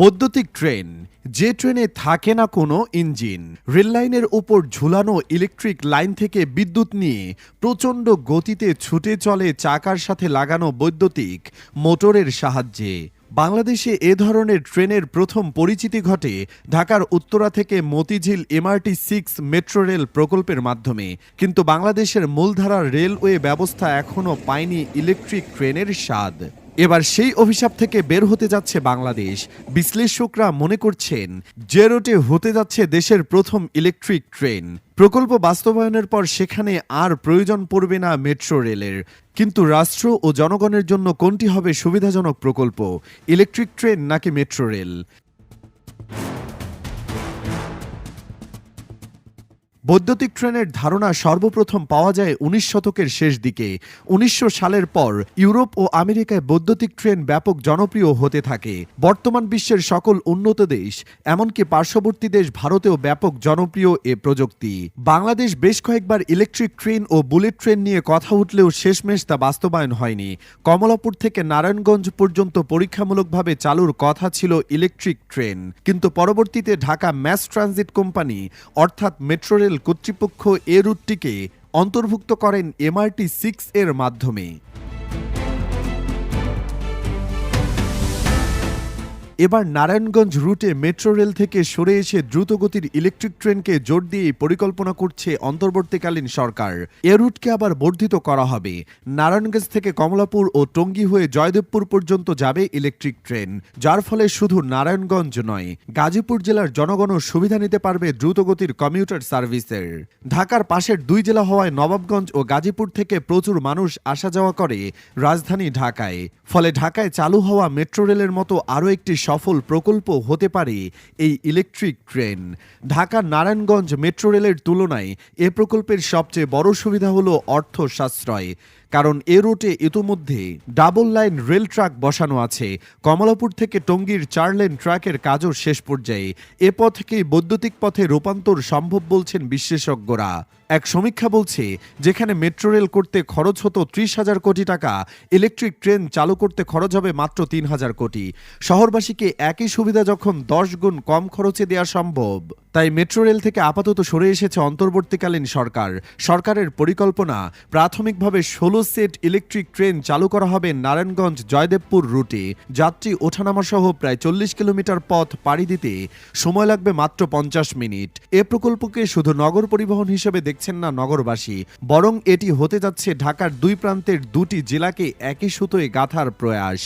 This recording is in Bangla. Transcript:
বৈদ্যুতিক ট্রেন, যে ট্রেনে থাকে না কোনো ইঞ্জিন রেললাইনের ওপর ঝুলানো ইলেকট্রিক লাইন থেকে বিদ্যুৎ নিয়ে প্রচণ্ড গতিতে ছুটে চলে চাকার সাথে লাগানো বৈদ্যুতিক মোটরের সাহায্যে। বাংলাদেশে এ ধরনের ট্রেনের প্রথম পরিচিতি ঘটে ঢাকার উত্তরা থেকে Motijheel MRT six metro rail প্রকল্পের মাধ্যমে। কিন্তু বাংলাদেশের মূলধারার রেলওয়ে ব্যবস্থা এখনও পায়নি ইলেকট্রিক ট্রেনের স্বাদ। এবার সেই অভিশাপ থেকে বের হতে যাচ্ছে বাংলাদেশ। বিশ্লেষকরা মনে করছেন, যে রোটে হতে যাচ্ছে দেশের প্রথম ইলেকট্রিক ট্রেন প্রকল্প বাস্তবায়নের পর সেখানে আর প্রয়োজন পড়বে না মেট্রো রেলের কিন্তু রাষ্ট্র ও জনগণের জন্য কোনটি হবে সুবিধাজনক প্রকল্প ইলেকট্রিক ট্রেন নাকি মেট্রো রেল বৈদ্যুতিক ট্রেনের ধারণা সর্বপ্রথম পাওয়া যায় উনিশ শতকের শেষ দিকে। উনিশশো সালের পর ইউরোপ ও আমেরিকায় বৈদ্যুতিক ট্রেন ব্যাপক জনপ্রিয় হতে থাকে। বর্তমান বিশ্বের সকল উন্নত দেশ, এমনকি পার্শ্ববর্তী দেশ ভারতেও ব্যাপক জনপ্রিয় এ প্রযুক্তি। বাংলাদেশ বেশ কয়েকবার ইলেকট্রিক ট্রেন ও বুলেট ট্রেন নিয়ে কথা উঠলেও শেষমেশ তা বাস্তবায়ন হয়নি। কমলাপুর থেকে নারায়ণগঞ্জ পর্যন্ত পরীক্ষামূলকভাবে চালুর কথা ছিল ইলেকট্রিক ট্রেন। কিন্তু পরবর্তীতে ঢাকা ম্যাস ট্রানজিট কোম্পানি, অর্থাৎ মেট্রো রেল কর্তৃপক্ষ এ রুটটিকে অন্তর্ভুক্ত করেন এমআরটি সিক্স এর মাধ্যমে। এবার নারায়ণগঞ্জ রুটে মেট্রো রেল থেকে সরে এসে দ্রুতগতির ইলেকট্রিক ট্রেনকে জোর দিয়ে পরিকল্পনা করছে অন্তর্বর্তীকালীন সরকার। এ রুটকে আবার বর্ধিত করা হবে। নারায়ণগঞ্জ থেকে কমলাপুর ও টঙ্গী হয়ে জয়দেবপুর পর্যন্ত যাবে ইলেকট্রিক ট্রেন। যার ফলে শুধু নারায়ণগঞ্জ নয়, গাজীপুর জেলার জনগণও সুবিধা নিতে পারবে দ্রুতগতির কমিউটার সার্ভিসের। ঢাকার পাশের দুই জেলা হওয়ায় নবাবগঞ্জ ও গাজীপুর থেকে প্রচুর মানুষ আসা যাওয়া করে রাজধানী ঢাকায়। ফলে ঢাকায় চালু হওয়া মেট্রো রেলের মতো আরও একটি সফল প্রকল্প হতে পারে এই electric train Dhaka Narayanganj metro রেলের তুলনায় এ প্রকল্পের সবচেয়ে বড় সুবিধা হল অর্থ সাশ্রয় কারণ এ রুটে ইতোমধ্যে ডাবল লাইন রেল ট্রাক বসানো আছে। কমলাপুর থেকে টঙ্গীর চার লেন ট্র্যাকের কাজও শেষ পর্যায়ে। এ পথকেই বৈদ্যুতিক পথে রূপান্তর সম্ভব বলছেন বিশেষজ্ঞরা। এক সমীক্ষা বলছে, যেখানে মেট্রো রেল করতে খরচ হতো ত্রিশ হাজার কোটি টাকা, ইলেকট্রিক ট্রেন চালু করতে খরচ হবে মাত্র তিন হাজার কোটি। শহরবাসীকে একই সুবিধা যখন দশ গুণ কম খরচে দেওয়া সম্ভব। তাই মেট্রো রেল থেকে আপাতত সরে এসেছে অন্তর্বর্তীকালীন সরকার। সরকারের পরিকল্পনা, প্রাথমিকভাবে ষোলো সেট ইলেকট্রিক ট্রেন চালু করা হবে নারায়ণগঞ্জ জয়দেবপুর রুটে। যাত্রী ওঠানামা সহ প্রায় চল্লিশ কিলোমিটার পথ পাড়ি দিতে সময় লাগবে মাত্র পঞ্চাশ মিনিট। এ প্রকল্পকে শুধু নগর পরিবহন হিসেবে দেখছেন না নগরবাসী, বরং এটি হতে যাচ্ছে ঢাকার দুই প্রান্তের দুটি জেলাকে একই সুতোয় গাঁথার প্রয়াস।